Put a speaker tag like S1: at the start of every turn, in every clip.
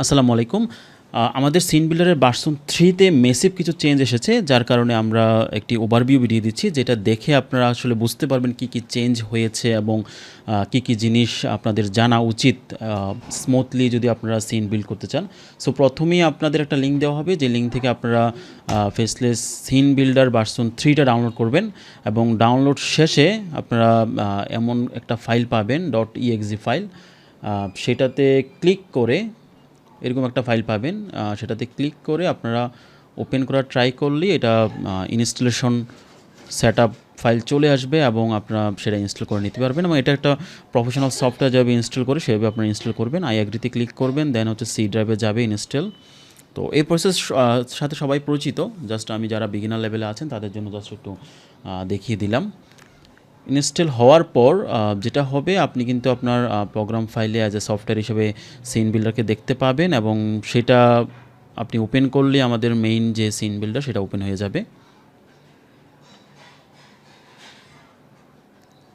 S1: আসসালামু আলাইকুম। আমাদের সিন বিল্ডারের ভার্সন থ্রিতে মেসিভ কিছু চেঞ্জ এসেছে, যার কারণে আমরা একটি ওভারভিউ ভিডিও দিচ্ছি, যেটা দেখে আপনারা আসলে বুঝতে পারবেন কি কি চেঞ্জ হয়েছে এবং কি কি জিনিস আপনাদের জানা উচিত স্মুথলি যদি আপনারা সিন বিল্ড করতে চান। সো প্রথমেই আপনাদের একটা লিঙ্ক দেওয়া হবে, যে লিঙ্ক থেকে আপনারা ফেসলেস সিন বিল্ডার ভার্সন থ্রিটা ডাউনলোড করবেন এবং ডাউনলোড শেষে আপনারা এমন একটা ফাইল পাবেন ডট ইএক্সি ফাইল সেটাতে ক্লিক করে এরকম একটা ফাইল পাবেন। সেটাতে ক্লিক করে আপনারা ওপেন করার ট্রাই করলেই এটা ইনস্টলেশন সেট ফাইল চলে আসবে এবং আপনারা সেটা ইনস্টল করে নিতে পারবেন এবং এটা একটা প্রফেশনাল সফটওয়্যার যেভাবে ইনস্টল করে সেভাবে আপনারা ইনস্টল করবেন। আই অ্যাগ্রিতে ক্লিক করবেন দেন হচ্ছে সি ড্রাইভে যাবে ইনস্টল তো এই প্রসেস সাথে সবাই পরিচিত জাস্ট আমি যারা বিগিনার লেভেলে আছেন তাদের জন্য জাস্ট একটু দেখিয়ে দিলাম। ইনস্টল হওয়ার পর যেটা হবে, আপনি কিন্তু আপনার প্রোগ্রাম ফাইলে অ্যাজ এ সফটওয়্যার হিসেবে সিন বিল্ডারকে দেখতে পাবেন এবং সেটা আপনি ওপেন করলে আমাদের মেইন যে সিন বিল্ডার সেটা ওপেন হয়ে যাবে।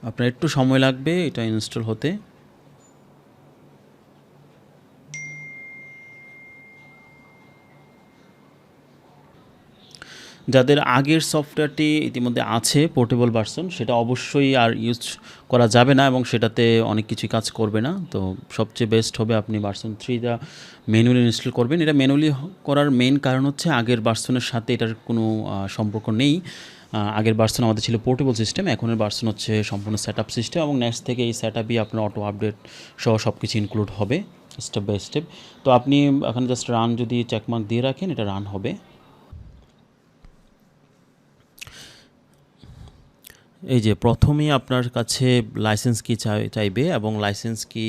S1: আপনার একটু সময় লাগবে এটা ইনস্টল হতে। যাদের আগের সফটওয়্যারটি ইতিমধ্যে আছে পোর্টেবল ভার্সন সেটা অবশ্যই আর ইউজ করা যাবে না এবং সেটাতে অনেক কিছুই কাজ করবে না। তো সবচেয়ে বেস্ট হবে আপনি ভার্সন থ্রিটা ম্যানুয়ালি ইনস্টল করবেন। এটা ম্যানুয়ালি করার মেন কারণ হচ্ছে আগের ভার্সনের সাথে এটার কোনো সম্পর্ক নেই। আগের ভার্সন আমাদের ছিল পোর্টেবল সিস্টেম এখনের ভার্সন হচ্ছে সম্পূর্ণ সেট আপ সিস্টেম এবং নেক্সট থেকে এই সেট আপই আপনার অটো আপডেট সহ সব কিছু ইনক্লুড হবে স্টেপ বাই স্টেপ তো আপনি এখানে জাস্ট রান যদি চেকমার্ক দিয়ে রাখেন, এটা রান হবে। এই যে প্রথমেই আপনার কাছে লাইসেন্স কি চাই, চাইবে এবং লাইসেন্স কি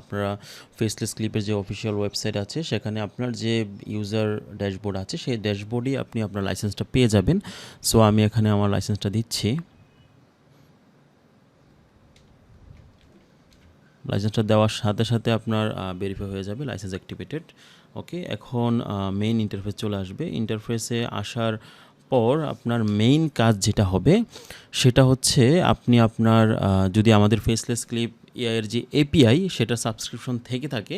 S1: আপনারা ফেসলেস ক্লিপের যে অফিসিয়াল ওয়েবসাইট আছে, সেখানে আপনার যে ইউজার ড্যাশবোর্ড আছে, সেই ড্যাশবোর্ডেই আপনি আপনার লাইসেন্সটা পেয়ে যাবেন। সো আমি এখানে আমার লাইসেন্সটা দিচ্ছি। লাইসেন্সটা দেওয়ার সাথে সাথে আপনার ভেরিফাই হয়ে যাবে লাইসেন্স অ্যাক্টিভেটেড ওকে এখন মেইন ইন্টারফেস চলে আসবে। ইন্টারফেসে আসার পর আপনার মেইন কাজ যেটা হবে, সেটা হচ্ছে আপনি আপনার যদি আমাদের ফেসলেস ক্লিপ এর যে এপিআই সেটা সাবস্ক্রিপশন থেকে থাকে,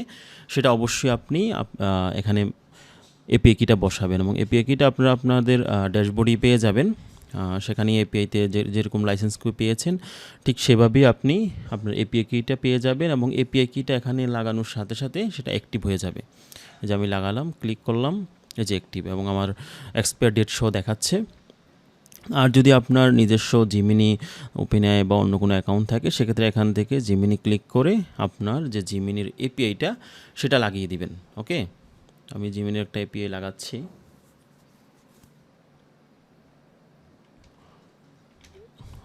S1: সেটা অবশ্যই আপনি এখানে এপিআই কিটা বসাবেন এবং এপিআই কিটা আপনারা আপনাদের ড্যাশবোর্ডই পেয়ে যাবেন। সেখানে এপিআইতে যে, যেরকম লাইসেন্স পেয়েছেন, ঠিক সেভাবেই আপনি আপনার এপিআই কিটা পেয়ে যাবেন এবং এপিআই কিটা এখানে লাগানোর সাথে সাথে সেটা অ্যাক্টিভ হয়ে যাবে। যে আমি লাগালাম ক্লিক করলাম এই যে অ্যাক্টিভ এবং আমার এক্সপায়ার ডেট শো দেখাচ্ছে। আর যদি আপনার নিজস্ব জিমিনি ওপেন আই বা অন্য কোনো অ্যাকাউন্ট থাকে, সেক্ষেত্রে এখান থেকে জিমিনি ক্লিক করে আপনার যে জিমিনির এপিআইটা সেটা লাগিয়ে দিবেন ওকে আমি জিমিনির একটা এপিআই লাগাচ্ছি।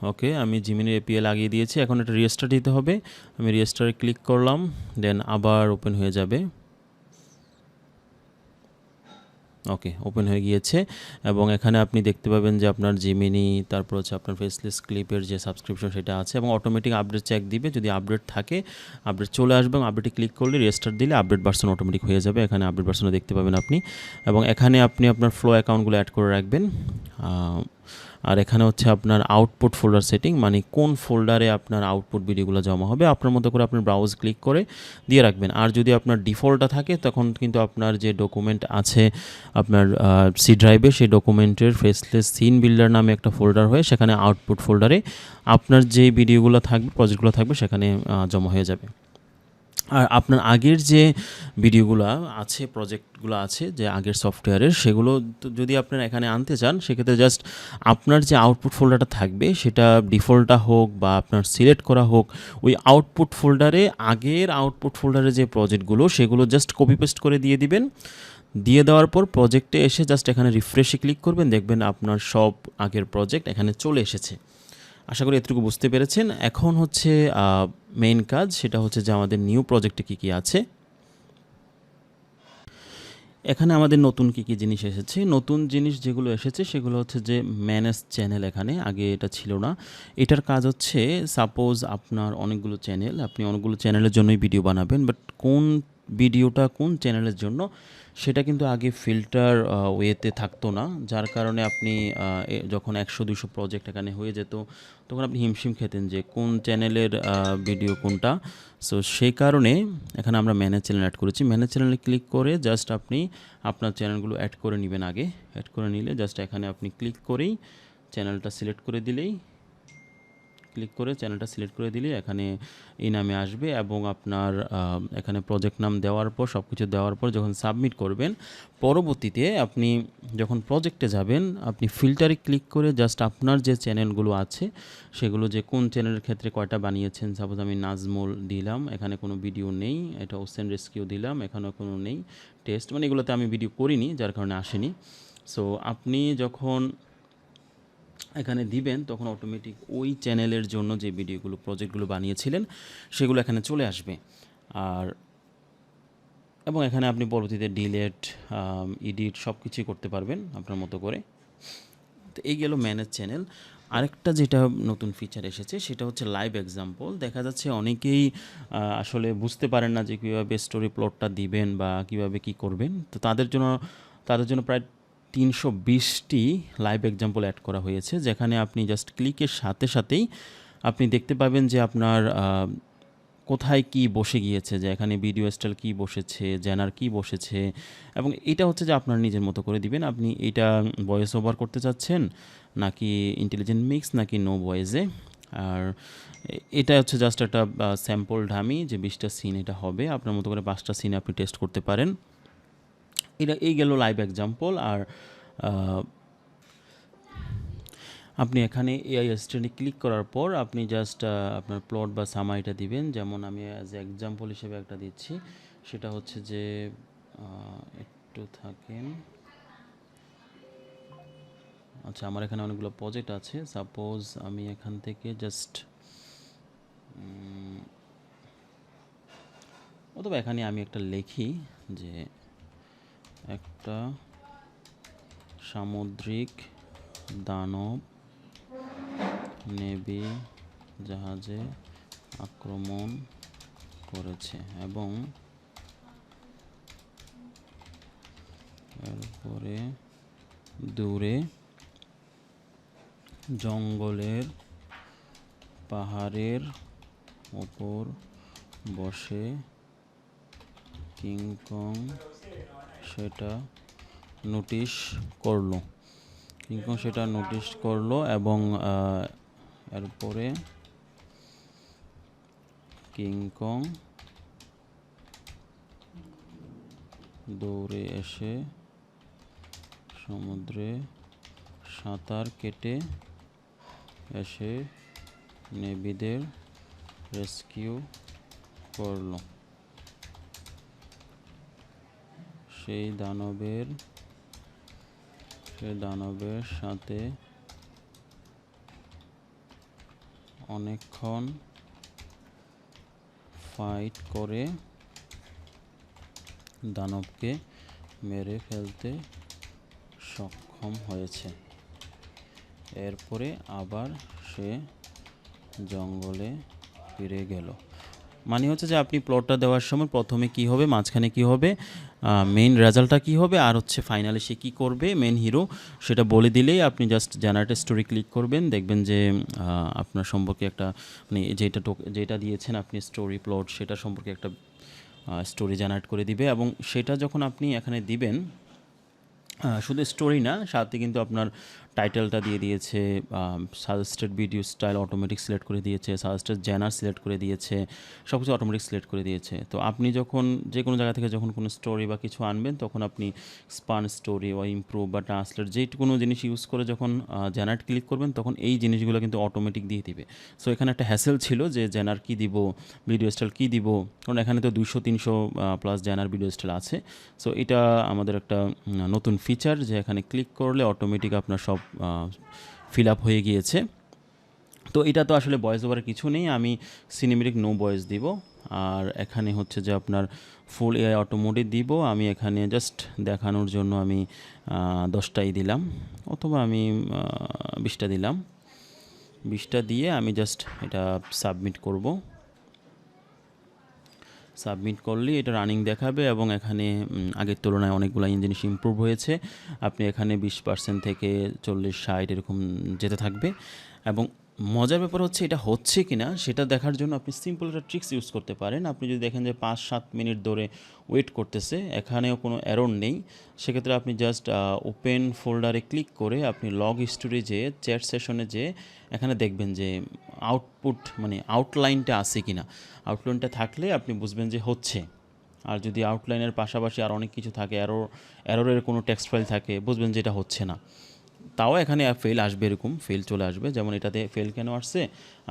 S1: ওকে আমি জিমিনির এপিআই লাগিয়ে দিয়েছি। এখন এটা রেজিস্টার দিতে হবে। আমি রেজিস্টারে ক্লিক করলাম দেন আবার ওপেন হয়ে যাবে। ওকে ওপেন হয়ে গিয়েছে এবং এখানে আপনি দেখতে পাবেন যে আপনার জিমিনি তারপর হচ্ছে আপনার ফেসলেস ক্লিপের যে সাবস্ক্রিপশন সেটা আছে এবং অটোমেটিক আপডেট চেক দিবে। যদি আপডেট থাকে আপডেট চলে আসবে এবং আপডেটে ক্লিক করলে রেজিস্টার দিলে আপডেট ভার্সন অটোমেটিক হয়ে যাবে। এখানে আপডেট ভার্সনও দেখতে পাবেন আপনি। এবং এখানে আপনি আপনার ফ্লো অ্যাকাউন্টগুলো অ্যাড করে রাখবেন। আর এখানে হচ্ছে আপনার আউটপুট ফোল্ডার সেটিং মানে কোন ফোল্ডারে আপনার আউটপুট ভিডিওগুলো জমা হবে, আপনার মতো করে আপনি ব্রাউজ ক্লিক করে দিয়ে রাখবেন। আর যদি আপনার ডিফল্টটা থাকে, তখন কিন্তু আপনার যে ডকুমেন্ট আছে, আপনার সি ড্রাইভে সেই ডকুমেন্টের ফেসলেস সিন বিল্ডার নামে একটা ফোল্ডার হয়ে সেখানে আউটপুট ফোল্ডারে আপনার যে ভিডিওগুলো থাকবে প্রজেক্টগুলো থাকবে, সেখানে জমা হয়ে যাবে। আর আপনার আগের যে ভিডিওগুলো আছে, প্রজেক্টগুলো আছে, যে আগের সফটওয়্যারের, সেগুলো যদি আপনারা এখানে আনতে চান, সেক্ষেত্রে জাস্ট আপনার যে আউটপুট ফোল্ডারটা থাকবে, সেটা ডিফল্টটা হোক বা আপনার সিলেক্ট করা হোক, ওই আউটপুট ফোল্ডারে আগের আউটপুট ফোল্ডারে যে প্রজেক্টগুলো সেগুলো জাস্ট কপি পেস্ট করে দিয়ে দিবেন। দিয়ে দেওয়ার পর প্রজেক্টে এসে জাস্ট এখানে রিফ্রেশে ক্লিক করবেন, দেখবেন আপনার সব আগের প্রজেক্ট এখানে চলে এসেছে। আশা করি এতটুকু বুঝতে পেরেছেন। এখন হচ্ছে মেইন কাজ সেটা হচ্ছে যে আমাদের নিউ প্রজেক্টে কী কী আছে। এখানে আমাদের নতুন কী কী জিনিস এসেছে। নতুন জিনিস যেগুলো এসেছে সেগুলো হচ্ছে যে ম্যানেজ চ্যানেল এখানে, আগে এটা ছিল না। এটার কাজ হচ্ছে সাপোজ আপনার অনেকগুলো চ্যানেল আপনি অনেকগুলো চ্যানেলের জন্যই ভিডিও বানাবেন বাট কোন ভিডিওটা কোন চ্যানেলের জন্য সেটা কিন্তু আগে ফিল্টার ওয়েতে থাকতো না। যার কারণে আপনি যখন একশো, দুশো প্রজেক্ট এখানে হয়ে যেত, তখন আপনি হিমশিম খেতেন যে কোন চ্যানেলের ভিডিও কোনটা। সো সেই কারণে এখানে আমরা ম্যানেজ চ্যানেল অ্যাড করেছি। ম্যানেজ চ্যানেলে ক্লিক করে জাস্ট আপনি আপনার চ্যানেলগুলো অ্যাড করে নেবেন আগে। অ্যাড করে নিলে জাস্ট এখানে আপনি ক্লিক করেই চ্যানেলটা সিলেক্ট করে দিলেই ক্লিক করে চ্যানেলটা সিলেক্ট করে দিলে এখানে এই নামে আসবে এবং আপনার এখানে প্রজেক্ট নাম দেওয়ার পর সব কিছু দেওয়ার পর যখন সাবমিট করবেন, পরবর্তীতে আপনি যখন প্রজেক্টে যাবেন, আপনি ফিল্টারে ক্লিক করে জাস্ট আপনার যে চ্যানেলগুলো আছে, সেগুলো যে কোন চ্যানেলের ক্ষেত্রে কয়টা বানিয়েছেন সাপোজ আমি নাজমুল দিলাম, এখানে কোনো ভিডিও নেই, এটা ওসেন রেস্কিউ দিলাম, এখানেও কোনো নেই টেস্ট মানে এগুলোতে আমি ভিডিও করিনি, যার কারণে আসেনি। সো আপনি যখন এখানে দিবেন, তখন অটোমেটিক ওই চ্যানেলের জন্য যে ভিডিওগুলো প্রজেক্টগুলো বানিয়েছিলেন, সেগুলো এখানে চলে আসবে। আর এবং এখানে আপনি পরবর্তীতে ডিলেট এডিট সব কিছুই করতে পারবেন আপনার মতো করে। তো এই গেল ম্যানেজ চ্যানেল আরেকটা যেটা নতুন ফিচার এসেছে, সেটা হচ্ছে লাইভ এক্সাম্পল দেখা যাচ্ছে অনেকেই আসলে বুঝতে পারেন না যে কীভাবে স্টোরি প্লটটা দিবেন বা কীভাবে কি করবেন। তো তাদের জন্য তাদের জন্য প্রায় তিনশো বিশটি লাইভ এক্সাম্পল অ্যাড করা হয়েছে, যেখানে আপনি জাস্ট ক্লিকের সাথে সাথেই আপনি দেখতে পাবেন যে আপনার কোথায় কি বসে গিয়েছে, যে এখানে ভিডিও স্টাইল কি বসেছে জেনার কি বসেছে, এবং এটা হচ্ছে যে আপনার নিজের মতো করে দিবেন। আপনি এটা ভয়েস ওভার করতে চাচ্ছেন, নাকি ইন্টেলিজেন্ট মিক্স নাকি নো ভয়েসে আর এটা হচ্ছে জাস্ট একটা স্যাম্পল ঢামি যে বিশটা সিন এটা হবে। আপনার মতো করে পাঁচটা সিন আপনি টেস্ট করতে পারেন। এটা এই গেল লাইভ এক্সাম্পল আর আপনি এখানে এআই অ্যাসিস্ট্যান্টে ক্লিক করার পর আপনি জাস্ট আপনার প্লট বা সামাইটা দিবেন। যেমন আমি অ্যাজ এক্সাম্পল হিসেবে একটা দিচ্ছি। সেটা হচ্ছে যে একটু থাকেন। আচ্ছা আমার এখানে অনেকগুলো প্রজেক্ট আছে। সাপোজ আমি এখান থেকে জাস্ট অথবা এখানে আমি একটা লিখি যে একটা সামুদ্রিক দানব নেভি জাহাজে আক্রমণ করেছে এবং এরপরে দূরে জঙ্গলের পাহাড়ের ওপর বসে কিংকং সেটা নোটিশ করল। কিংকং সেটা নোটিশ করল এবং এরপরে কিংকং দৌড়ে এসে সমুদ্রে সাঁতার কেটে এসে নেভিদের রেস্কিউ করল। সেই দানবের সে দানবের সাথে অনেকক্ষণ ফাইট করে দানবকে মেরে ফেলতে সক্ষম হয়েছে। এরপরে আবার সে জঙ্গলে ফিরে গেল। মানে হচ্ছে যে আপনি প্লটটা দেওয়ার সময় প্রথমে কি হবে, মাঝখানে কি হবে মেইন রেজাল্টটা কি হবে, আর হচ্ছে ফাইনালে সে কী করবে মেন হিরো সেটা বলে দিলেই আপনি জাস্ট জেনারেট স্টোরি ক্লিক করবেন, দেখবেন যে আপনার সম্পর্কে একটা মানে যেটা যেটা দিয়েছেন আপনি স্টোরি প্লট সেটা সম্পর্কে একটা স্টোরি জেনারেট করে দিবে এবং সেটা যখন আপনি এখানে দিবেন শুধু স্টোরি না, সাথে কিন্তু আপনার টাইটেলটা দিয়ে দিয়েছে suggested video style automatic select করে দিয়েছে সাজেস্টেড জেনার সিলেক্ট করে দিয়েছে সব কিছু অটোমেটিক সিলেক্ট করে দিয়েছে। তো আপনি যখন যে কোনো জায়গা থেকে যখন কোনো স্টোরি বা কিছু আনবেন, তখন আপনি স্পান স্টোরি বা ইমপ্রুভ বা ট্রান্সলেট যে কোনো জিনিস ইউজ করে যখন জেনারেট ক্লিক করবেন, তখন এই জিনিসগুলো কিন্তু অটোমেটিক দিয়ে দিবে। সো এখানে একটা হ্যাসেল ছিল যে জেনার কী দিব ভিডিও স্টাইল কী দিব, কারণ এখানে তো দুশো তিনশো প্লাস জেনার ভিডিও স্টাইল আছে। সো এটা আমাদের একটা নতুন ফিচার যে এখানে ক্লিক করলে অটোমেটিক আপনার সব ফিল আপ হয়ে গিয়েছে। তো এটা তো আসলে ভয়েস ওভারের কিছু নেই, আমি সিনেমেটিক নো ভয়েস দিব। আর এখানে হচ্ছে যে আপনার ফুল এআই অটোমোটিভ দিব। আমি এখানে জাস্ট দেখানোর জন্য আমি দশটাই দিলাম। অথবা আমি বিশটা দিলাম। বিশটা দিয়ে আমি জাস্ট এটা সাবমিট করব। সাবমিট করলে এটা রানিং দেখাবে এবং এখানে আগের তুলনায় অনেকগুলো জিনিস ইম্প্রুভ হয়েছে। আপনি এখানে বিশ পার্সেন্ট থেকে চল্লিশ, ষাট এরকম যেতে থাকবে এবং মজার ব্যাপার হচ্ছে এটা হচ্ছে কি না সেটা দেখার জন্য আপনি সিম্পল একটা ট্রিক্স ইউজ করতে পারেন। আপনি যদি দেখেন যে পাঁচ, সাত মিনিট ধরে ওয়েট করতেছে, এখানেও কোনো এরর নেই। সেক্ষেত্রে আপনি জাস্ট ওপেন ফোল্ডারে ক্লিক করে আপনি লগ স্টোরে যেয়ে চ্যাট সেশনে যেয়ে এখানে দেখবেন যে আউটপুট মানে আউটলাইনটা আছে কি না আউটলাইনটা থাকলে আপনি বুঝবেন যে হচ্ছে। আর যদি আউটলাইনের পাশাপাশি আর অনেক কিছু থাকে এরর অ্যারোরের কোনো টেক্সট ফাইল থাকে, বুঝবেন যে এটা হচ্ছে না। তাও এখানে ফেল আসবে এরকম ফেল চলে আসবে। যেমন এটাতে ফেল কেন আসছে?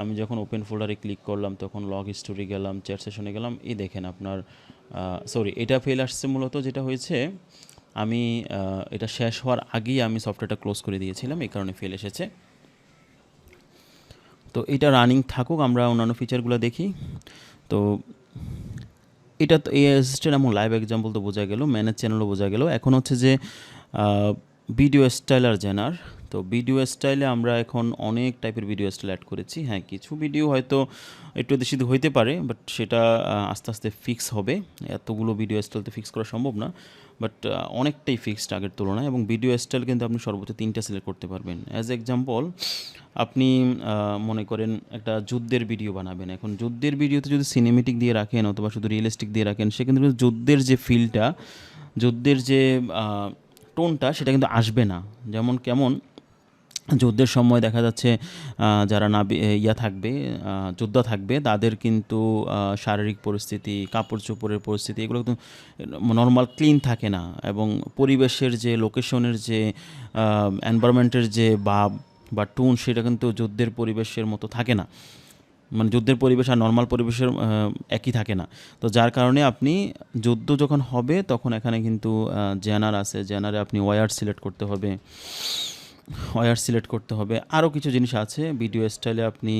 S1: আমি যখন ওপেন ফোল্ডারে ক্লিক করলাম, তখন লগ স্টোরি গেলাম চ্যাট সেশনে গেলাম, এই দেখেন আপনার সরি এটা ফেল আসছে মূলত যেটা হয়েছে, আমি এটা শেষ হওয়ার আগেই আমি সফটওয়্যারটা ক্লোজ করে দিয়েছিলাম, এই কারণে ফেল এসেছে। তো এটা রানিং থাকুক, আমরা অন্যান্য ফিচারগুলো দেখি। তো এটা তো, এই অ্যাসিস্ট্যান্ট এবং লাইভ এক্সাম্পল তো বোঝা গেল ম্যানেজ চ্যানেলও বোঝা গেল। এখন হচ্ছে যে ভিডিও স্টাইল আর জেনার। তো ভিডিও স্টাইলে আমরা এখন অনেক টাইপের ভিডিও স্টাইল অ্যাড করেছি। হ্যাঁ কিছু ভিডিও হয়তো একটু বেশি হইতে পারে বাট সেটা আস্তে আস্তে ফিক্স হবে। এতগুলো ভিডিও স্টাইল তো ফিক্স করা সম্ভব না বাট অনেকটাই ফিক্সড আগের তুলনায় এবং ভিডিও স্টাইল কিন্তু আপনি সর্বোচ্চ তিনটা সিলেক্ট করতে পারবেন। অ্যাজ এক্সাম্পল আপনি মনে করেন একটা যুদ্ধের ভিডিও বানাবেন। এখন যুদ্ধের ভিডিওতে যদি সিনেমেটিক দিয়ে রাখেন অথবা শুধু রিয়েলিস্টিক দিয়ে রাখেন, সেক্ষেত্রে যুদ্ধের যে ফিলটা যুদ্ধের যে টোনটা সেটা কিন্তু আসবে না। যেমন কেমন যুদ্ধের সময় দেখা যাচ্ছে যারা এ, ইয়া থাকবে যোদ্ধা থাকবে তাদের কিন্তু শারীরিক পরিস্থিতি কাপড় চোপড়ের পরিস্থিতি এগুলো কিন্তু নর্মাল ক্লিন থাকে না। এবং পরিবেশের যে লোকেশনের যে এনভায়রনমেন্টের যে ভাব বা টুন সেটা কিন্তু যুদ্ধের পরিবেশের মতো থাকে না। মানে যুদ্ধের পরিবেশ আর নর্মাল পরিবেশের একই থাকে না। তো যার কারণে আপনি যুদ্ধ যখন হবে, তখন এখানে কিন্তু জেনার আছে। জেনারে আপনি ওয়ার সিলেক্ট করতে হবে ওয়ার সিলেক্ট করতে হবে। আরও কিছু জিনিস আছে। ভিডিও স্টাইলে আপনি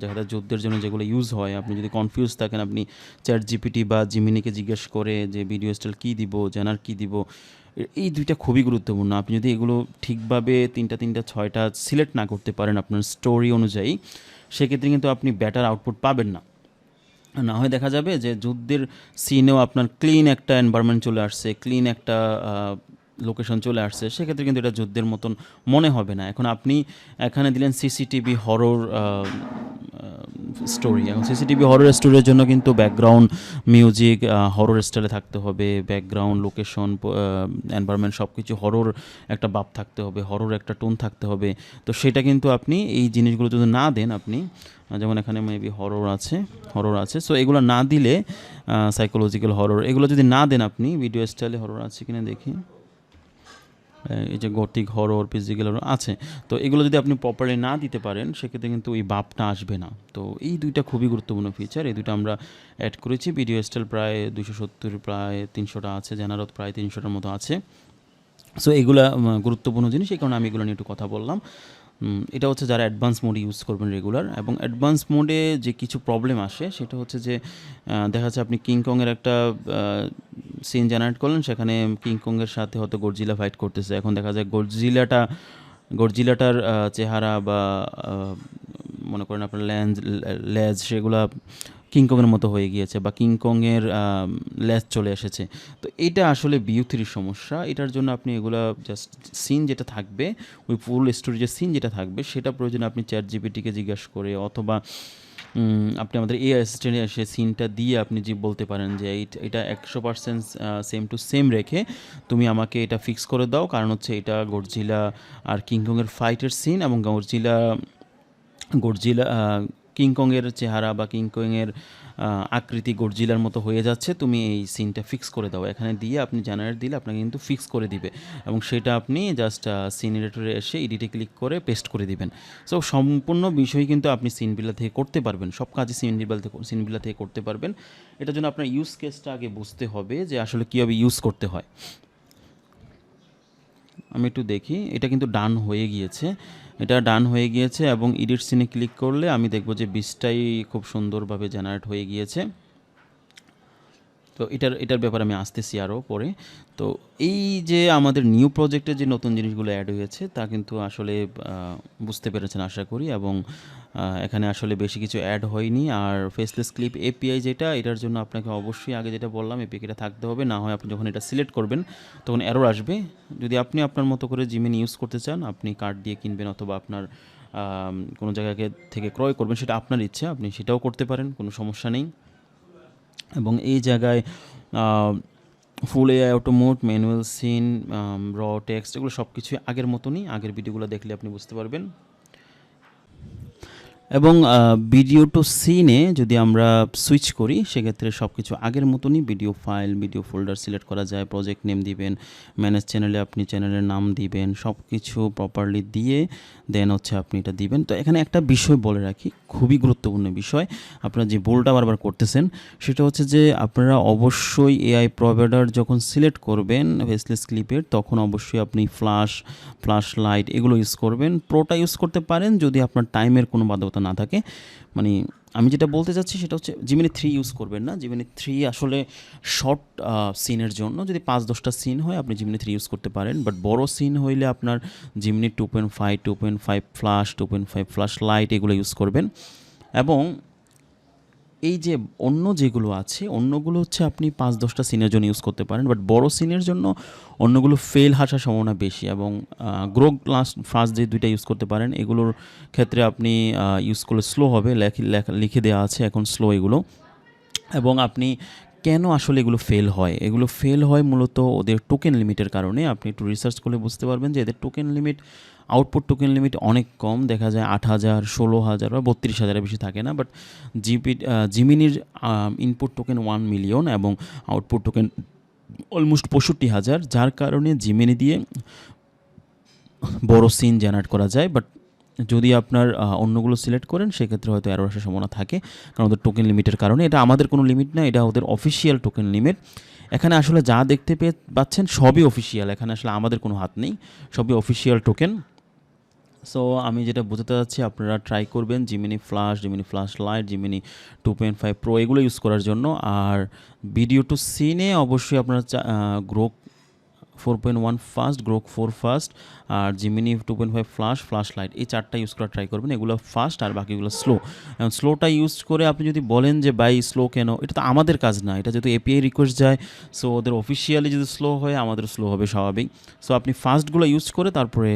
S1: দেখা যায় যুদ্ধের জন্য যেগুলো ইউজ হয়, আপনি যদি কনফিউজ থাকেন, আপনি চ্যাট জিপিটি বা জিমিনিকে জিজ্ঞেস করে যে ভিডিও স্টাইল কী দিব, জেনার কী দিব এই দুইটা খুবই গুরুত্বপূর্ণ। আপনি যদি এগুলো ঠিকভাবে তিনটা তিনটা, ছয়টা সিলেক্ট না করতে পারেন আপনার স্টোরি অনুযায়ী, সেক্ষেত্রে কিন্তু আপনি ব্যাটার আউটপুট পাবেন না। না হয় দেখা যাবে যে যুদ্ধের সিনেও আপনার ক্লিন একটা এনভায়রনমেন্ট চলে আসছে ক্লিন একটা লোকেশন চলে আসছে, সেক্ষেত্রে কিন্তু এটা যুদ্ধের মতন মনে হবে না। এখন আপনি এখানে দিলেন সিসিটিভি হরর স্টোরি এখন সিসিটিভি হরর স্টোরির জন্য কিন্তু ব্যাকগ্রাউন্ড মিউজিক হরর স্টাইলে থাকতে হবে ব্যাকগ্রাউন্ড লোকেশন এনভায়রনমেন্ট সব কিছু হরর একটা বাপ থাকতে হবে হরর একটা টোন থাকতে হবে। তো সেটা কিন্তু আপনি এই জিনিসগুলো যদি না দেন আপনি যেমন এখানে মেবি হরর আছে হরর আছে। সো এগুলো না দিলে সাইকোলজিক্যাল হরর এগুলো যদি না দেন আপনি ভিডিও স্টাইলে হরর আছে কিনা দেখি। এই যে গতিক হরর ফিজিক্যাল হরর আছে। তো এগুলো যদি আপনি প্রপারলি না দিতে পারেন, সেক্ষেত্রে কিন্তু ওই বাপটা আসবে না। তো এই দুইটা খুবই গুরুত্বপূর্ণ ফিচার এই দুইটা আমরা অ্যাড করেছি। ভিডিও স্টাইল প্রায় দুশো সত্তর, প্রায় তিনশোটা আছে, জেনারত প্রায় তিনশোটার মতো আছে। সো এগুলো গুরুত্বপূর্ণ জিনিস, এই কারণে আমি এগুলো নিয়ে একটু কথা বললাম। এটা হচ্ছে যারা অ্যাডভান্স মোড ইউজ করবেন রেগুলার এবং অ্যাডভান্স মোডে যে কিছু প্রবলেম আসে, সেটা হচ্ছে যে দেখা যাচ্ছে আপনি কিংকংয়ের একটা সিন জেনারেট করলেন, সেখানে কিংকংয়ের সাথে হয়তো গর্জিলা ফাইট করতেছে। এখন দেখা যায় গর্জিলাটা গর্জিলাটার চেহারা বা মনে করেন আপনার ল্যান্স লেজ, সেগুলা কিংকংয়ের মতো হয়ে গিয়েছে বা কিংকংয়ের লেজ চলে এসেছে। তো এটা আসলে বিউ থ্রির সমস্যা। এটার জন্য আপনি এগুলা জাস্ট সিন যেটা থাকবে, ওই ফুল স্টোরেজের সিন যেটা থাকবে, সেটা প্রয়োজনে আপনি চ্যাট জিপিটিকে জিজ্ঞাসা করে অথবা আপনি আমাদের এই অ্যাসিস্ট্যান্টে এসে সিনটা দিয়ে আপনি যে বলতে পারেন যে এটা একশো পার্সেন্ট সেম টু সেম রেখে তুমি আমাকে এটা ফিক্স করে দাও। কারণ হচ্ছে এটা গর্জিলা আর কিংকংয়ের ফাইটের সিন এবং গর্জিলা গর্জিলা কিংকংয়ের চেহারা বা কিংকংয়ের আকৃতি গর্জিলার মতো হয়ে যাচ্ছে, তুমি এই সিনটা ফিক্স করে দাও। এখানে দিয়ে আপনি জেনারেট দিলে আপনাকে কিন্তু ফিক্স করে দিবে। এবং সেটা আপনি জাস্ট সিনারেটরে এসে এডিটে ক্লিক করে পেস্ট করে দিবেন। সো সম্পূর্ণ বিষয় কিন্তু আপনি সিনবিলা থেকে করতে পারবেন। সব কাজই সিনবিলা থেকে সিনবিলা থেকে করতে পারবেন। এটার জন্য আপনার ইউজ কেসটা আগে বুঝতে হবে যে আসলে কীভাবে ইউজ করতে হয়। আমি একটু দেখি, এটা কিন্তু ডান হয়ে গিয়েছে। এটা ডান হয়ে গিয়েছে এবং এডিট সিনে ক্লিক করলে আমি দেখব যে বীজটাই খুব সুন্দরভাবে জেনারেট হয়ে গিয়েছে। তো এটার এটার ব্যাপারে আমি আসতেছি আরও পরে। তো এই যে আমাদের নিউ প্রজেক্টে যে নতুন জিনিসগুলো অ্যাড হয়েছে, তা কিন্তু আসলে বুঝতে পেরেছেন আশা করি এবং এখানে আসলে বেশি কিছু অ্যাড হয়নি। আর ফেসলেস ক্লিপ এপিআই যেটা, এটার জন্য আপনাকে অবশ্যই আগে যেটা বললাম এপিআইটা থাকতে হবে। না হয় আপনি যখন এটা সিলেক্ট করবেন, তখন এরর আসবে। যদি আপনি আপনার মতো করে জিমেন ইউজ করতে চান, আপনি কার্ড দিয়ে কিনবেন অথবা আপনার কোনো জায়গাকে থেকে ক্রয় করবেন, সেটা আপনার ইচ্ছা, আপনি সেটাও করতে পারেন, কোনো সমস্যা নেই। এবং এই জায়গায় full AI automate manual scene র টেক্সট এগুলো সব কিছুই আগের মতনই, আগের ভিডিওগুলো দেখলে আপনি বুঝতে পারবেন। এবং ভিডিও টু সিনে যদি আমরা সুইচ করি, সেক্ষেত্রে সব কিছু আগের মতনই video file video folder select করা যায় প্রজেক্ট নেম দিবেন ম্যানেজ চ্যানেলে আপনি চ্যানেলের নাম দিবেন সব কিছু প্রপারলি দিয়ে দেন হচ্ছে আপনি এটা দিবেন। তো এখানে একটা বিষয় বলে রাখি খুবই গুরুত্বপূর্ণ বিষয়। আপনারা যে বোলটা বারবার করতেছেন, সেটা হচ্ছে যে আপনারা অবশ্যই এআই প্রোভাইডার যখন সিলেক্ট করবেন ভেসলেস ক্লিপের তখন অবশ্যই আপনি ফ্লাশ ফ্লাশ লাইট এগুলো ইউজ করবেন। প্রোটা ইউজ করতে পারেন যদি আপনার টাইমের কোনো বাধ্যতা না থাকে। মানে আমি যেটা বলতে চাচ্ছি সেটা হচ্ছে জিমিনি থ্রি ইউজ করবেন না। জিমিনি থ্রি আসলে শর্ট সিনের জন্য। যদি পাঁচ দশটা সিন হয়, আপনি জিমিনি থ্রি ইউজ করতে পারেন। বাট বড় সিন হইলে আপনার Gemini two point five two point five flash two point five flash lite এগুলো ইউজ করবেন। এবং এই যে অন্য যেগুলো আছে, অন্যগুলো হচ্ছে আপনি পাঁচ দশটা সিনের জন্য ইউজ করতে পারেন বাট বড় সিনের জন্য অন্যগুলো ফেল হাসার সম্ভাবনা বেশি এবং গ্রো ক্লাস ফার্স্ট যে দুইটা ইউজ করতে পারেন, এগুলোর ক্ষেত্রে আপনি ইউজ করলে স্লো হবে, লেখি দেওয়া আছে এখন স্লো এগুলো এবং আপনি কেন আসলে এগুলো ফেল হয়? এগুলো ফেল হয় মূলত ওদের টোকেন লিমিটের কারণে। আপনি একটু রিসার্চ করলে বুঝতে পারবেন যে এদের token limit output token limit অনেক কম। দেখা যায় আট হাজার, ষোলো হাজার বা বত্রিশ হাজারের বেশি থাকে না। বাট জিপি জিমিনির ইনপুট টোকেন ওয়ান মিলিয়ন এবং আউটপুট টোকেন অলমোস্ট পঁয়ষট্টি হাজার। যার কারণে জিমিনি দিয়ে বড় সিন জেনারেট করা যায়। বাট যদি আপনার অন্যগুলো সিলেক্ট করেন, সেক্ষেত্রে হয়তো এরর আসার সম্ভাবনা থাকে। কারণ ওদের টোকেন লিমিটের কারণে। এটা আমাদের কোনো লিমিট না, এটা ওদের অফিসিয়াল টোকেন লিমিট এখানে আসলে যা দেখতে পেয়ে পাচ্ছেন, সবই অফিসিয়াল এখানে আসলে আমাদের কোনো হাত নেই, সবই অফিসিয়াল টোকেন সো আমি যেটা বোঝাতে চাচ্ছি, আপনারা ট্রাই করবেন Gemini flash Gemini flash lite Gemini two point five pro এগুলো ইউজ করার জন্য। আর ভিডিও টু সিনে অবশ্যই আপনারা Grok four point one fast Grok four fast আর Gemini two point five flash flash lite এই চারটা ইউজ করা ট্রাই করবেন। এগুলো ফাস্ট আর বাকিগুলো স্লো স্লোটা ইউজ করে আপনি যদি বলেন যে বাই স্লো কেন? এটা তো আমাদের কাজ না। এটা যেহেতু এপিআই রিকোয়েস্ট যায় সো ওদের অফিসিয়ালি যদি স্লো হয়, আমাদের স্লো হবে স্বাভাবিক। সো আপনি ফাস্টগুলো ইউজ করে তারপরে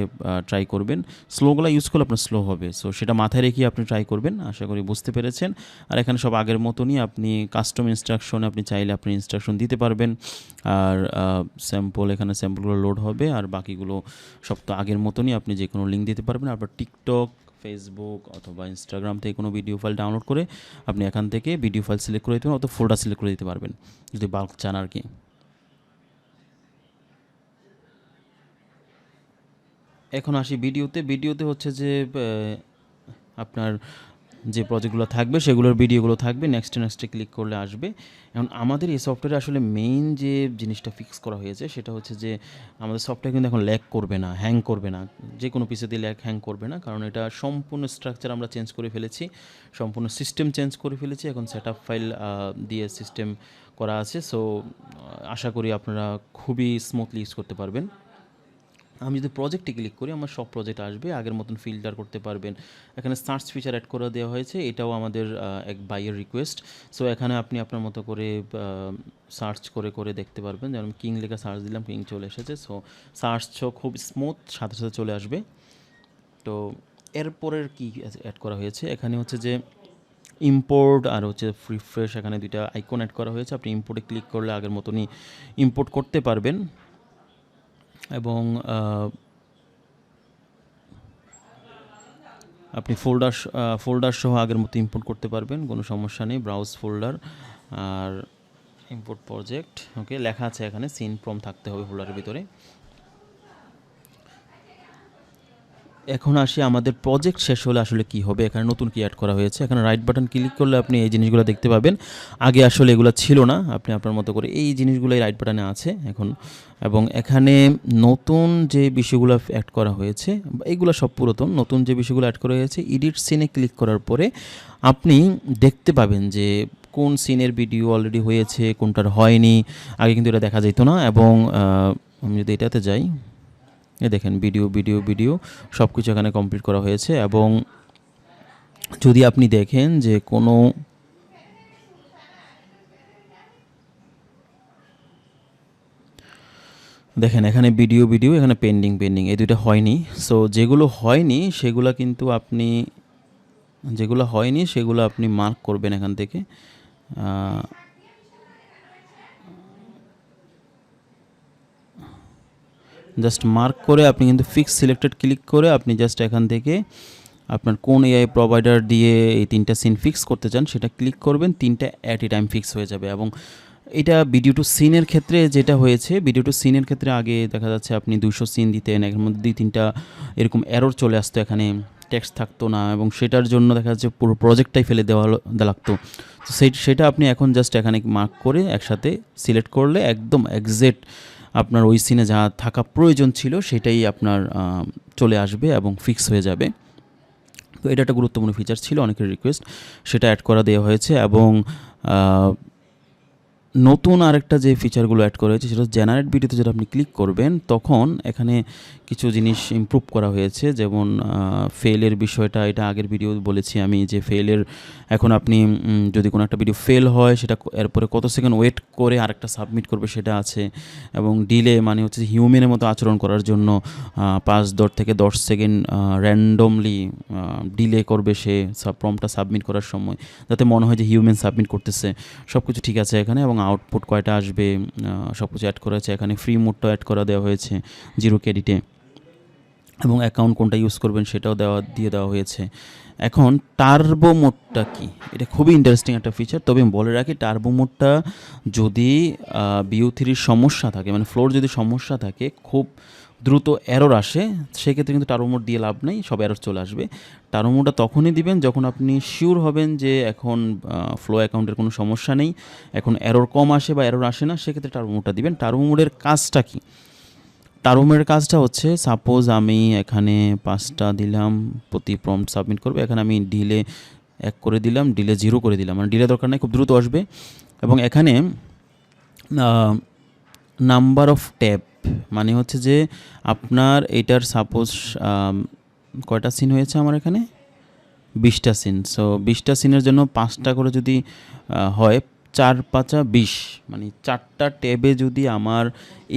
S1: ট্রাই করবেন। স্লোগুলো ইউজ করলে আপনার স্লো হবে। সো সেটা মাথায় রেখে আপনি ট্রাই করবেন, আশা করি বুঝতে পেরেছেন। আর এখানে সব আগের মতনই আপনি কাস্টম ইনস্ট্রাকশন আপনি চাইলে আপনি ইনস্ট্রাকশন দিতে পারবেন। আর স্যাম্পল এখানে স্যাম্পলগুলো লোড হবে আর বাকিগুলো সব তো আগের মতনই আপনি যে কোনো লিঙ্ক দিতে পারবেন। আবার টিকটক ফেসবুক অথবা ইনস্টাগ্রাম থেকে কোনো ভিডিও ফাইল ডাউনলোড করে আপনি এখান থেকে ভিডিও ফাইল সিলেক্ট করে দিতে পারবেন অথবা ফোল্ডার সিলেক্ট করে দিতে পারবেন, যদি বাল্ক চান আর কি। এখন আসি ভিডিওতে ভিডিওতে হচ্ছে যে আপনার যে প্রজেক্টগুলো থাকবে, সেগুলোর ভিডিওগুলো থাকবে নেক্সটে নেক্সটে ক্লিক করলে আসবে। এখন আমাদের এই সফটওয়্যারে আসলে মেইন যে জিনিসটা ফিক্স করা হয়েছে, সেটা হচ্ছে যে আমাদের সফটওয়্যার কিন্তু এখন ল্যাক করবে না হ্যাং করবে না। যে কোনো পিসেতে ল্যাক হ্যাং করবে না, কারণ এটা সম্পূর্ণ স্ট্রাকচার আমরা চেঞ্জ করে ফেলেছি, সম্পূর্ণ সিস্টেম চেঞ্জ করে ফেলেছি। এখন সেট আপ ফাইল দিয়ে সিস্টেম করা আছে। সো আশা করি আপনারা খুবই স্মুথলি ইউজ করতে পারবেন। আমি যদি প্রজেক্টে ক্লিক করি, আমার সব প্রজেক্ট আসবে, আগের মতন ফিল্টার করতে পারবেন। এখানে সার্চ ফিচার অ্যাড করে দেওয়া হয়েছে, এটাও আমাদের এক বাইয়ের রিকোয়েস্ট সো এখানে আপনি আপনার মতো করে সার্চ করে করে দেখতে পারবেন। যেমন কিং লেখা সার্চ দিলাম কিং চলে এসেছে। সো সার্চ খুব স্মুথ সাথে সাথে চলে আসবে। তো, এরপরের কি অ্যাড করা হয়েছে? এখানে হচ্ছে যে ইম্পোর্ট আর হচ্ছে ফ্রি ফ্রেশ এখানে দুইটা আইকন অ্যাড করা হয়েছে। আপনি ইম্পোর্টে ক্লিক করলে আগের মতনই ইম্পোর্ট করতে পারবেন। এবং আপনি ফোল্ডার ফোল্ডার সহ আগের মতো ইম্পোর্ট করতে পারবেন, কোনো সমস্যা নেই ব্রাউজ ফোল্ডার আর ইম্পোর্ট প্রজেক্ট ওকে লেখা আছে এখানে সিন প্রম থাকতে হবে ফোল্ডারের ভিতরে। এখন আসি আমাদের প্রজেক্ট শেষ হলে আসলে কি হবে? এখানে নতুন কি অ্যাড করা হয়েছে। এখানে রাইট বাটন ক্লিক করলে আপনি এই জিনিসগুলো দেখতে পাবেন। আগে আসলে এগুলো ছিল না। আপনি আপনার মতো করে এই জিনিসগুলোই রাইট বাটনে আছে এখন। এবং এখানে নতুন যে বিষয়গুলো অ্যাড করা হয়েছে, এগুলো সব পুরাতন। নতুন যে বিষয়গুলো অ্যাড করা হয়েছে এডিট সিনে ক্লিক করার পরে আপনি দেখতে পাবেন যে কোন সিনের ভিডিও অলরেডি হয়েছে, কোনটার হয়নি। আগে কিন্তু এটা দেখা যেত না। এবং আমি যদি এটাতে যাই এ দেখেন ভিডিও ভিডিও ভিডিও সব কিছু এখানে কমপ্লিট করা হয়েছে এবং যদি আপনি দেখেন যে কোনো দেখেন, এখানে ভিডিও ভিডিও এখানে পেন্ডিং পেন্ডিং এই দুইটা হয়নি। সো যেগুলো হয়নি, সেগুলো কিন্তু আপনি, যেগুলো হয়নি, সেগুলো আপনি মার্ক করবেন এখান থেকে। জাস্ট মার্ক করে আপনি কিন্তু ফিক্স সিলেক্টেড ক্লিক করে আপনি জাস্ট এখান থেকে আপনার কোন এআই প্রোভাইডার দিয়ে এই তিনটা সিন ফিক্স করতে চান সেটা ক্লিক করবেন, তিনটা অ্যাট এ টাইম ফিক্স হয়ে যাবে এবং এটা ভিডিও টু সিনের ক্ষেত্রে যেটা হয়েছে ভিডিও টু সিনের ক্ষেত্রে আগে দেখা যাচ্ছে আপনি দুশো সিন দিতেন, এর মধ্যে দুই তিনটা এরকম এরর চলে আসতো এখানে টেক্সট থাকতো না এবং সেটার জন্য দেখা যাচ্ছে পুরো প্রজেক্টটাই ফেলে দেওয়া লাগতো। তো সেই, সেটা আপনি এখন জাস্ট এখানে মার্ক করে একসাথে সিলেক্ট করলে একদম একজ্যাক্ট আপনার ওই সিনে যা থাকা প্রয়োজন ছিল সেটাই আপনার চলে আসবে এবং ফিক্স হয়ে যাবে। তো এটা একটা গুরুত্বপূর্ণ ফিচার ছিল, অনেকের রিকোয়েস্ট সেটা অ্যাড করা দেওয়া হয়েছে এবং নতুন আরেকটা যে ফিচারগুলো অ্যাড করা হয়েছে, সেটা জেনারেট ভিডিওতে যেটা আপনি ক্লিক করবেন, তখন এখানে কিছু জিনিস ইমপ্রুভ করা হয়েছে। যেমন ফেলের বিষয়টা, এটা আগের ভিডিও বলেছি আমি যে ফেলের এখন আপনি যদি কোনো একটা ভিডিও ফেল হয়, সেটা এরপরে কত সেকেন্ড ওয়েট করে আরেকটা সাবমিট করবে সেটা আছে। এবং ডিলে মানে হচ্ছে হিউম্যানের মতো আচরণ করার জন্য পাঁচ, দশ থেকে দশ সেকেন্ড র্যান্ডমলি ডিলে করবে সে প্রমটা সাবমিট করার সময়। যাতে মনে হয় যে হিউম্যান সাবমিট করতেছে। সব কিছু ঠিক আছে এখানে এবং আউটপুট কয়টা আসবে সব কিছু অ্যাড করা হয়েছে। এখানে ফ্রি মোডটাও অ্যাড করা দেওয়া হয়েছে জিরো ক্রেডিটে এবং অ্যাকাউন্ট কোনটা ইউজ করবেন সেটাও দেওয়া, দিয়ে দেওয়া হয়েছে। এখন টার্বো মোডটা কি? এটা খুবই ইন্টারেস্টিং একটা ফিচার তবে আমি বলে রাখি টার্বো মোডটা যদি বিউ থ্রির সমস্যা থাকে মানে ফ্লোর যদি সমস্যা থাকে, খুব দ্রুত অ্যারোর আসে, সেক্ষেত্রে কিন্তু টার্বো মোড দিয়ে লাভ নেই, সব অ্যারোর চলে আসবে। টার্বো মোডটা তখনই দিবেন যখন আপনি শিওর হবেন যে এখন ফ্লো অ্যাকাউন্টের কোনো সমস্যা নেই, এখন অ্যারোর কম আসে বা অ্যারোর আসে না, সেক্ষেত্রে টার্বো মোডটা দিবেন। টার্বো মোডের কাজটা কী? টারুমের কাজটা হচ্ছে সাপোজ আমি এখানে পাঁচটা দিলাম, প্রতি প্রম্পট সাবমিট করবে, এখানে আমি ডিলে এক করে দিলাম ডিলে জিরো করে দিলাম। মানে ডিলে দরকার নেই, খুব দ্রুত আসবে। এবং এখানে নাম্বার অফ ট্যাব মানে হচ্ছে যে আপনার এটার সাপোজ কয়টা সিন হয়েছে আমার এখানে? বিশটা সিন সো বিশটা সিনের জন্য পাঁচটা করে যদি হয়, চার পাঁচা বিশ। মানে চারটা ট্যাবে যদি আমার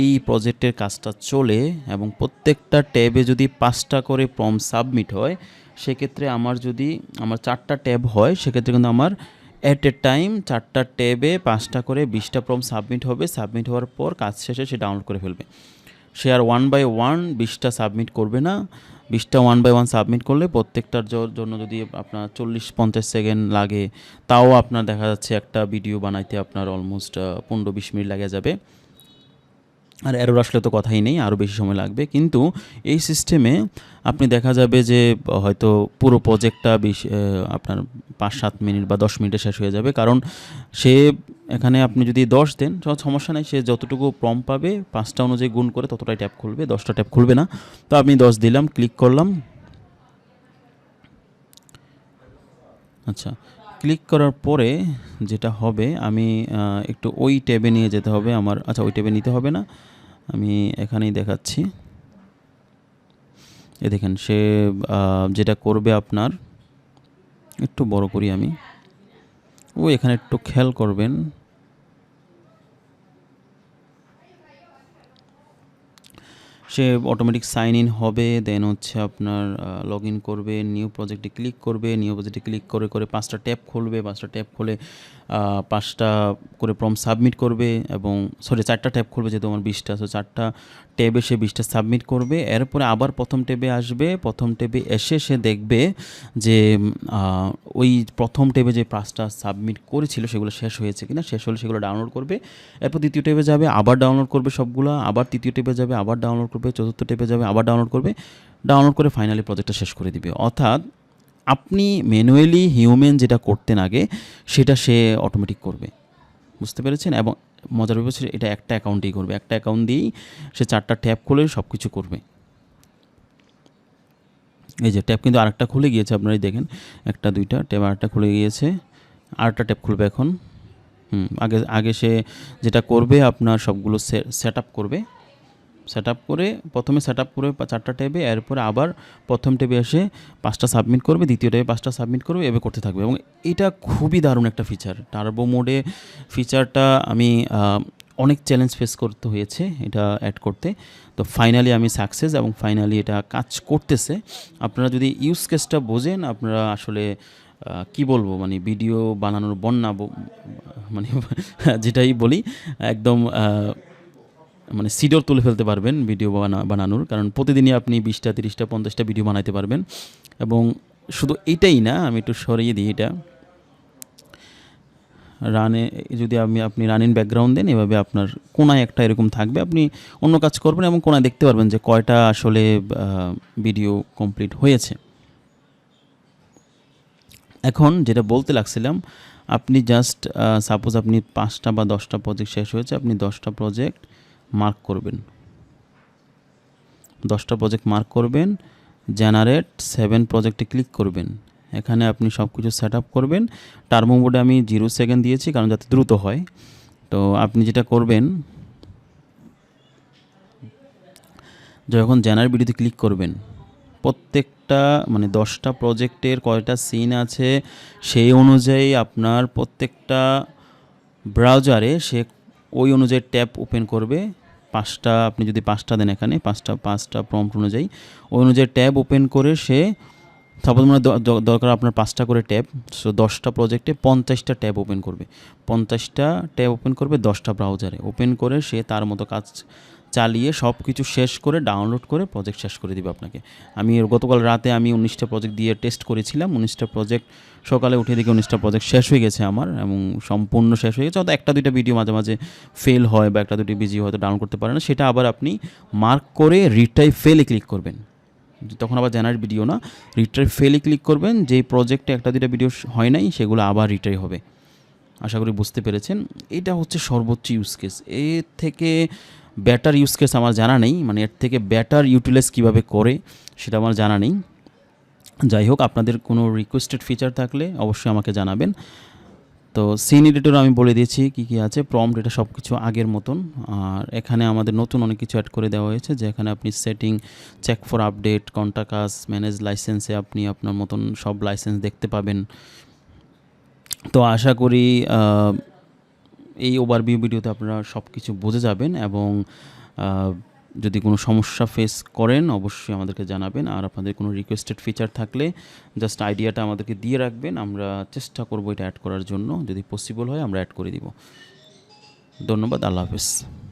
S1: এই প্রজেক্টের কাজটা চলে এবং প্রত্যেকটা ট্যাবে যদি পাঁচটা করে প্রম সাবমিট হয়, সেক্ষেত্রে আমার যদি, আমার চারটা ট্যাব হয়, সেক্ষেত্রে কিন্তু আমার অ্যাট এ টাইম চারটা ট্যাবে পাঁচটা করে বিশটা প্রম সাবমিট হবে। সাবমিট হওয়ার পর কাজ শেষে সে ডাউনলোড করে ফেলবে। সে আর ওয়ান বাই ওয়ান বিশটা সাবমিট করবে না। বিশটা ওয়ান বাই ওয়ান সাবমিট করলে প্রত্যেকটার জন্য যদি আপনার চল্লিশ পঞ্চাশ সেকেন্ড লাগে, তাও আপনার দেখা যাচ্ছে একটা ভিডিও বানাইতে আপনার অলমোস্ট পনেরো বিশ মিনিট লাগে যাবে। আর এরর আসলে তো কথাই নেই আরও বেশি সময় লাগবে। কিন্তু এই সিস্টেমে আপনি দেখা যাবে যে, হয়তো পুরো প্রজেক্টটা বিশ আপনার পাঁচ সাত মিনিট বা দশ মিনিটে শেষ হয়ে যাবে। কারণ সে, এখানে আপনি যদি দশ দেন সমস্যা নেই, সে যতটুকু প্রম পাবে, পাঁচটা অনুযায়ী গুণ করে ততটাই ট্যাপ খুলবে, দশটা ট্যাপ খুলবে না। তো আমি দশ দিলাম ক্লিক করলাম। আচ্ছা ক্লিক করার পরে যেটা হবে, আমি একটু ওই ট্যাবে নিয়ে যেতে হবে আমার আচ্ছা ওই ট্যাবে নিতে হবে না। আমি এখানেই দেখাচ্ছি। এ দেখেন, সে যেটা করবে আপনার, একটু বড় করি আমি। ও এখানে একটু খেয়াল করবেন। সে অটোমেটিক সাইন ইন হবে দেন হচ্ছে আপনার লগ ইন করবে নিউ প্রজেক্টে ক্লিক করবে নিউ প্রজেক্টে ক্লিক করে করে পাঁচটা ট্যাব খুলবে, পাঁচটা ট্যাব খুলে পাঁচটা করে প্রম সাবমিট করবে এবং সরি চারটা ট্যাব খুলবে যেহেতু আমার বিশটা সো চারটা ট্যাবে সে বিশটা সাবমিট করবে। এরপরে আবার প্রথম ট্যাবে আসবে, প্রথম ট্যাবে এসে সে দেখবে যে ওই প্রথম ট্যাবে যে পাঁচটা সাবমিট করেছিল সেগুলো শেষ হয়েছে কিনা, শেষ হলে সেগুলো ডাউনলোড করবে। এরপর দ্বিতীয় ট্যাবে যাবে, আবার ডাউনলোড করবে সবগুলো, আবার তৃতীয় ট্যাবে যাবে, আবার ডাউনলোড করবে, চতুর্থ ট্যাবে যাবে, আবার ডাউনলোড করবে। ডাউনলোড করে ফাইনালি প্রজেক্টটা শেষ করে দিবে। অর্থাৎ আপনি ম্যানুয়ালি হিউম্যান যেটা করতেন আগে, সেটা সে অটোমেটিক করবে। বুঝতে পেরেছেন? এবং মজার ব্যাপার এটা একটা অ্যাকাউন্টেই করবে। একটা অ্যাকাউন্ট দিয়েই সে চারটা ট্যাপ খুলে সব কিছু করবে। এই যে ট্যাপ কিন্তু আরেকটা খুলে গিয়েছে, আপনারাই দেখেন। একটা, দুইটা ট্যাব আরেকটা খুলে গিয়েছে। আরেকটা ট্যাপ খুলবে এখন। হুম, আগে আগে সে যেটা করবে, আপনার সবগুলো সেট আপ করবে। সেট করে, প্রথমে সেট করে চারটা ট্যাবে এরপরে আবার প্রথম ট্যাবে এসে পাঁচটা সাবমিট করবে, দ্বিতীয় ট্যাবে পাঁচটা সাবমিট করবে, এভাবে করতে থাকবে। এবং এটা খুবই দারুণ একটা ফিচার টার্বো মোডে ফিচারটা আমি অনেক চ্যালেঞ্জ ফেস করতে হয়েছে এটা অ্যাড করতে। তো ফাইনালি আমি সাকসেস এবং ফাইনালি এটা কাজ করতেছে। আপনারা যদি ইউজ কেসটা বোঝেন, আপনারা আসলে কি বলব? মানে ভিডিও বানানোর বন্যা মানে যেটাই বলি, একদম মানে সিডর তুলে ফেলতে পারবেন ভিডিও বানা, বানানোর। কারণ প্রতিদিনই আপনি বিশটা, তিরিশটা, পঞ্চাশটা ভিডিও বানাইতে পারবেন। এবং শুধু এইটাই না, আমি একটু সরিয়ে দিই এটা। রানে, যদি আমি, আপনি রানিং ব্যাকগ্রাউন্ড দেন, এভাবে আপনার কোনায় একটা এরকম থাকবে। আপনি অন্য কাজ করবেন এবং কোনায় দেখতে পারবেন যে কয়টা আসলে ভিডিও কমপ্লিট হয়েছে। এখন যেটা বলতে লাগছিলাম, আপনি জাস্ট সাপোজ আপনি পাঁচটা বা দশটা প্রজেক্ট শেষ হয়েছে, আপনি দশটা প্রজেক্ট মার্ক করবেন। দশটা প্রজেক্ট মার্ক করবেন জেনারেট সেভেন প্রজেক্টে ক্লিক করবেন। এখানে আপনি সব কিছু সেট আপ করবেন টার্মো মোডে আমি জিরো সেকেন্ড দিয়েছি কারণ যাতে দ্রুত হয়। তো আপনি যেটা করবেন, যখন জেনারেট ভিডিওতে ক্লিক করবেন, প্রত্যেকটা মানে দশটা প্রজেক্টের কয়টা সিন আছে, সেই অনুযায়ী আপনার প্রত্যেকটা ব্রাউজারে সে ওই অনুযায়ী ট্যাব ওপেন করবে। পাঁচটা, আপনি যদি পাঁচটা দেন এখানে, পাঁচটা পাঁচটা প্রম্পট অনুযায়ী, ওই অনুযায়ী ট্যাব ওপেন করে সে সাপোজ মানে দরকার আপনার পাঁচটা করে ট্যাব, সো দশটা প্রজেক্টে পঞ্চাশটা ট্যাব ওপেন করবে। পঞ্চাশটা ট্যাব ওপেন করবে দশটা ব্রাউজারে ওপেন করে সে তার মতো কাজ চালিয়ে সব কিছু শেষ করে ডাউনলোড করে প্রজেক্ট শেষ করে দিবে আপনাকে। আমি গতকাল রাতে আমি উনিশটা প্রজেক্ট দিয়ে টেস্ট করেছিলাম, উনিশটা প্রজেক্ট সকালে উঠে দেখি উনিশটা প্রজেক্ট শেষ হয়ে গেছে আমার এবং সম্পূর্ণ শেষ হয়ে গেছে। হয়তো একটা দুইটা ভিডিও মাঝে মাঝে ফেল হয় বা একটা দুটি বিজি হয়তো ডাউন করতে পারে না, সেটা আবার আপনি মার্ক করে রিটাই ফেলে ক্লিক করবেন। তখন আবার জেনারেট ভিডিও না রিট্রাই ফেলে ক্লিক করবেন, যেই প্রজেক্টে একটা দুইটা ভিডিও হয় নাই, সেগুলো আবার রিটাই হবে। আশা করি বুঝতে পেরেছেন। এটা হচ্ছে সর্বোচ্চ ইউজ কেস এর থেকে ব্যাটার ইউজ কেস আমার জানা নেই মানে এর থেকে ব্যাটার ইউটিলাইজ কীভাবে করে সেটা আমার জানা নেই। যাই হোক, আপনাদের কোনো রিকোয়েস্টেড ফিচার থাকলে অবশ্যই আমাকে জানাবেন। তো সিন এডিটর আমি বলে দিয়েছি কী কী আছে প্রম্পট এটা সব কিছু আগের মতন। আর এখানে আমাদের নতুন অনেক কিছু অ্যাড করে দেওয়া হয়েছে, যেখানে আপনি setting check for update contact us manage লাইসেন্সে আপনি আপনার মতন সব লাইসেন্স দেখতে পাবেন। তো আশা করি এই ওভারভিউ ভিডিওতে আপনারা সব কিছু বুঝে যাবেন এবং যদি কোনো সমস্যা ফেস করেন অবশ্যই আমাদেরকে জানাবেন। আর আপনাদের কোনো রিকোয়েস্টেড ফিচার থাকলে জাস্ট আইডিয়াটা আমাদেরকে দিয়ে রাখবেন। আমরা চেষ্টা করব এটা অ্যাড করার জন্য। যদি পসিবল হয় আমরা অ্যাড করে দিব। ধন্যবাদ। আল্লাহ হাফেজ।